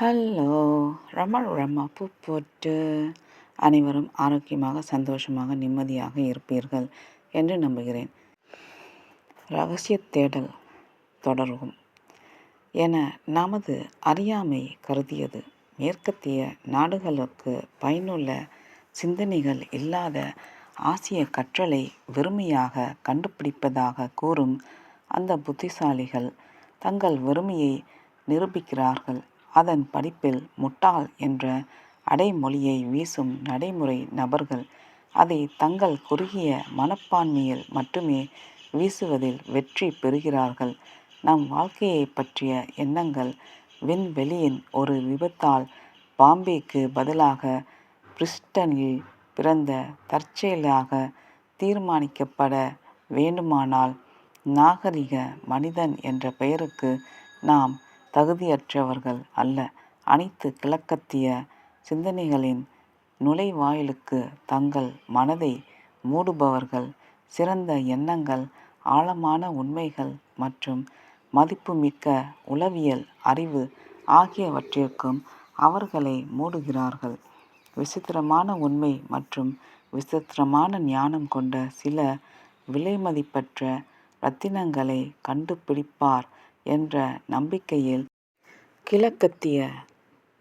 Hello ரம ரம பூ போட்டு அனைவரும் ஆரோக்கியமாக சந்தோஷமாக நிம்மதியாக இருப்பீர்கள் என்று நம்புகிறேன். ரகசிய தேடல் தொடரும் என நமது அறியாமை கருதியது. மேற்கத்திய நாடுகளுக்கு பயனுள்ள சிந்தனைகள் இல்லாத ஆசிய கற்றலை வெறுமையாக கண்டுபிடிப்பதாக கூறும் அந்த புத்திசாலிகள் தங்கள் வெறுமையை நிரூபிக்கிறார்கள் அதன் படிப்பில் முட்டாள் என்ற அடைமொழியை வீசும் நடைமுறை நபர்கள் அதை தங்கள் குறுகிய மனப்பான்மையில் மட்டுமே வீசுவதில் வெற்றி பெறுகிறார்கள். நம் வாழ்க்கையை பற்றிய எண்ணங்கள் விண்வெளியின் ஒரு விபத்தால் பாம்பேக்கு பதிலாக பிரிஸ்டனில் பிறந்த தற்செயலாக தீர்மானிக்கப்பட வேண்டுமானால் நாகரிக மனிதன் என்ற பெயருக்கு நாம் தகுதியற்றவர்கள் அல்ல. அனைத்து கிழக்கத்திய சிந்தனைகளின் நுழைவாயிலுக்கு தங்கள் மனதை மூடுபவர்கள் சிறந்த எண்ணங்கள் ஆழமான உண்மைகள் மற்றும் மதிப்புமிக்க உளவியல் அறிவு ஆகியவற்றிற்கும் அவர்களை மூடுகிறார்கள். விசித்திரமான உண்மை மற்றும் விசித்திரமான ஞானம் கொண்ட சில விலைமதிப்பற்ற ரத்தினங்களை கண்டுபிடிப்பார் என்ற நம்பிக்கையில் கிழக்கத்திய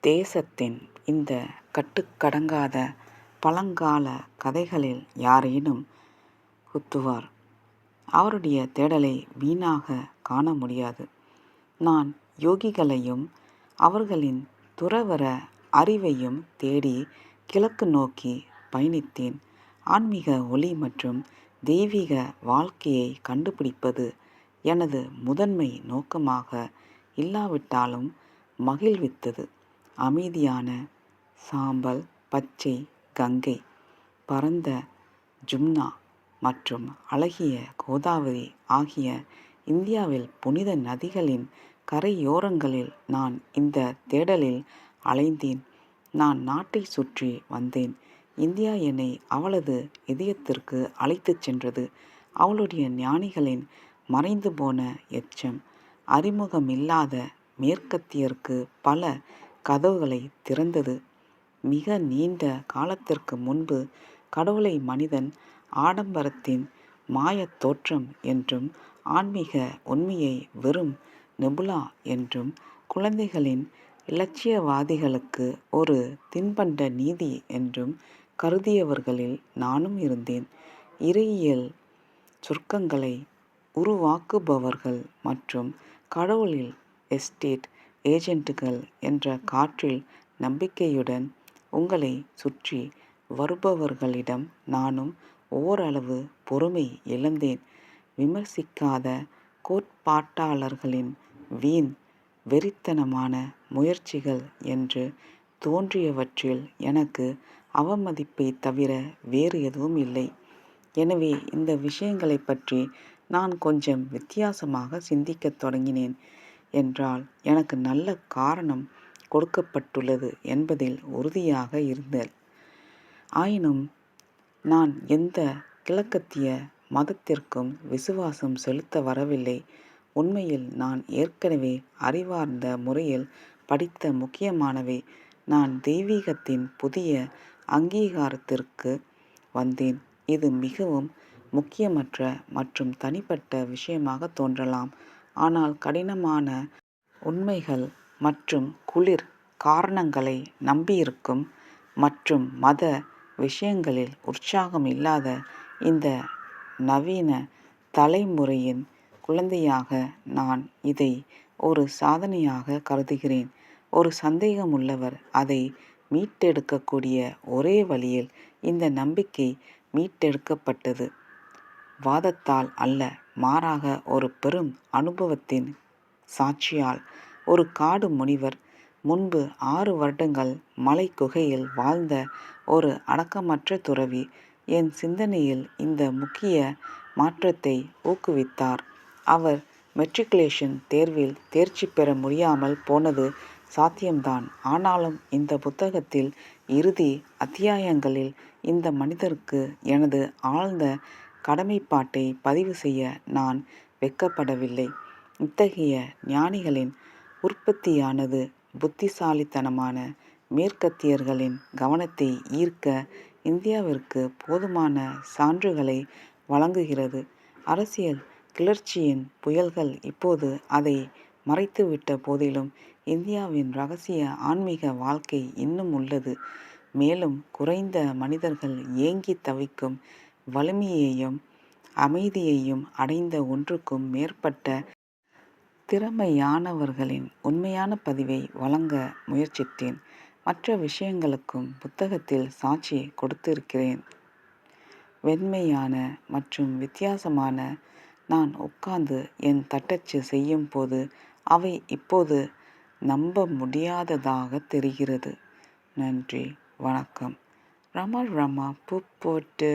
தேசத்தின் இந்த கட்டுக்கடங்காத பழங்கால கதைகளில் யாரேனும் குத்துவார். அவருடைய தேடலை வீணாக காண முடியாது. நான் யோகிகளையும் அவர்களின் துறவர அறிவையும் தேடி கிழக்கு நோக்கி பயணித்தேன். ஆன்மீக ஒளி மற்றும் தெய்வீக வாழ்க்கையை கண்டுபிடிப்பது எனது முதன்மை நோக்கமாக இல்லாவிட்டாலும் மகிழ்வித்தது. அமைதியான சாம்பல் பச்சை கங்கை பரந்த ஜும்னா மற்றும் அழகிய கோதாவரி ஆகிய இந்தியாவில் புனித நதிகளின் கரையோரங்களில் நான் இந்த தேடலில் அலைந்தேன். நான் நாட்டை சுற்றி வந்தேன். இந்தியா என்னை அவளது இதயத்திற்கு அழைத்துச் சென்றது. அவளுடைய ஞானிகளின் மறைந்து போன எச்சம் அறிமுகமில்லாத மேற்கத்தியருக்கு பல கதவுகளை திறந்தது. மிக நீண்ட காலத்திற்கு முன்பு கடவுளை மனிதன் ஆடம்பரத்தின் மாயத் தோற்றம் என்றும் ஆன்மீக உண்மையை வெறும் நெபுலா என்றும் குழந்தைகளின் இலட்சியவாதிகளுக்கு ஒரு தின்பண்ட நீதி என்றும் கருதியவர்களில் நானும் இருந்தேன். இறையியல் சுருக்கங்களை உருவாக்குபவர்கள் மற்றும் கடவுளில் எஸ்டேட் ஏஜென்ட்டுகள் என்ற காற்றில் நம்பிக்கையுடன் உங்களை சுற்றி வருபவர்களிடம் நானும் ஓரளவு பொறுமை இழந்தேன். விமர்சிக்காத கோட்பாட்டாளர்களின் வீண் வெறித்தனமான முயற்சிகள் என்று தோன்றியவற்றில் எனக்கு அவமதிப்பை தவிர வேறு எதுவும் இல்லை. எனவே இந்த விஷயங்களை பற்றி நான் கொஞ்சம் வித்தியாசமாக சிந்திக்கத் தொடங்கினேன். என்றால் எனக்கு நல்ல காரணம் கொடுக்கப்பட்டுள்ளது என்பதில் உறுதியாக இருந்தேன். ஆயினும் நான் எந்த கிழக்கத்திய மதத்திற்கும் விசுவாசம் செலுத்த வரவில்லை. உண்மையில் நான் ஏற்கனவே அறிவார்ந்த முறையில் படித்த முக்கியமானவை. நான் தெய்வீகத்தின் புதிய அங்கீகாரத்திற்கு வந்தேன். இது மிகவும் முக்கியமற்ற மற்றும் தனிப்பட்ட விஷயமாக தோன்றலாம். ஆனால் கடினமான உண்மைகள் மற்றும் குளிர் காரணங்களை நம்பியிருக்கும் மற்றும் மத விஷயங்களில் உற்சாகம் இல்லாத இந்த நவீன தலைமுறையின் குழந்தையாக நான் இதை ஒரு சாதனையாக கருதுகிறேன். ஒரு சந்தேகமுள்ளவர் அதை மீட்டெடுக்கக்கூடிய ஒரே வழியில் இந்த நம்பிக்கை மீட்டெடுக்கப்பட்டது. வாதத்தால் அல்ல மாறாக ஒரு பெரும் அனுபவத்தின் சாட்சியால் ஒரு காடு முனிவர் முன்பு ஆறு வருடங்கள் மலை குகையில் வாழ்ந்த ஒரு அடக்கமற்ற துறவி என் சிந்தனையில் இந்த முக்கிய மாற்றத்தை ஊக்குவித்தார். அவர் மெட்ரிகுலேஷன் தேர்வில் தேர்ச்சி பெற முடியாமல் போனது சாத்தியம்தான். ஆனாலும் இந்த புத்தகத்தில் இறுதி அத்தியாயங்களில் இந்த மனிதருக்கு எனது ஆழ்ந்த கடமைப்பாட்டை பதிவு செய்ய நான் வெட்கப்படவில்லை. இத்தகைய ஞானிகளின் உற்பத்தியானது புத்திசாலித்தனமான மேற்கத்தியர்களின் கவனத்தை ஈர்க்க இந்தியாவிற்கு போதுமான சான்றுகளை வழங்குகிறது. அரசியல் கிளர்ச்சியின் புயல்கள் இப்போது அதை மறைத்துவிட்ட போதிலும் இந்தியாவின் ரகசிய ஆன்மீக வாழ்க்கை இன்னும் உள்ளது. மேலும் குறைந்த மனிதர்கள் ஏங்கி தவிக்கும் வலிமையையும் அமைதியையும் அடைந்த ஒன்றுக்கும் மேற்பட்ட திறமையானவர்களின் உண்மையான பதிவை வழங்க முயற்சித்தேன். மற்ற விஷயங்களுக்கும் புத்தகத்தில் சாட்சி கொடுத்திருக்கிறேன். வெண்மையான மற்றும் வித்தியாசமான நான் உட்கார்ந்து என் தட்டச்சு செய்யும் போது அவை இப்போது நம்ப முடியாததாக தெரிகிறது. நன்றி வணக்கம். ரமா ரமா பூ போட்டு